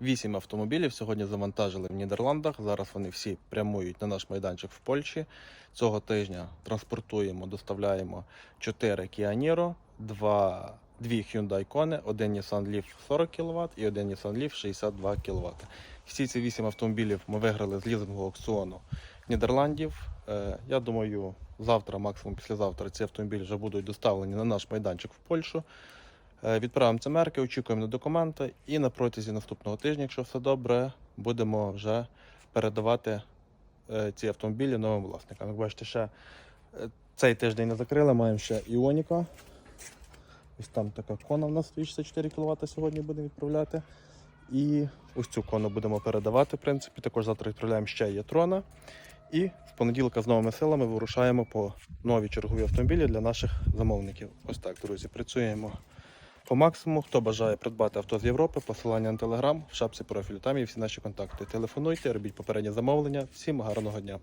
Вісім автомобілів сьогодні завантажили в Нідерландах. Зараз вони всі прямують на наш майданчик в Польщі. Цього тижня транспортуємо, доставляємо 4 Kia Niro, 2, 2 Hyundai Kona, один Nissan Leaf 40 кВт і один Nissan Leaf 62 кВт. Всі ці 8 автомобілів ми виграли з лізингового аукціону Нідерландів. Е, Я думаю, завтра, максимум післязавтра, ці автомобілі вже будуть доставлені на наш майданчик в Польщу. Е, Відправимо ці мерки, очікуємо на документи і на протязі наступного тижня, якщо все добре, будемо вже передавати е, ці автомобілі новим власникам. Як бачите, ще е, цей тиждень не закрили, маємо ще Іоніка. Ось там така кона в нас стоїть 64 кВт сьогодні будемо відправляти. І ось цю кону будемо передавати, в принципі. Також завтра відправляємо ще Ятрона. І з понеділка з новими силами вирушаємо по нові чергові автомобілі для наших замовників. Ось так, друзі, працюємо по максимуму. Хто бажає придбати авто з Європи, посилання на телеграм в шапці профілю. Там є всі наші контакти. Телефонуйте, робіть попереднє замовлення. Всім гарного дня!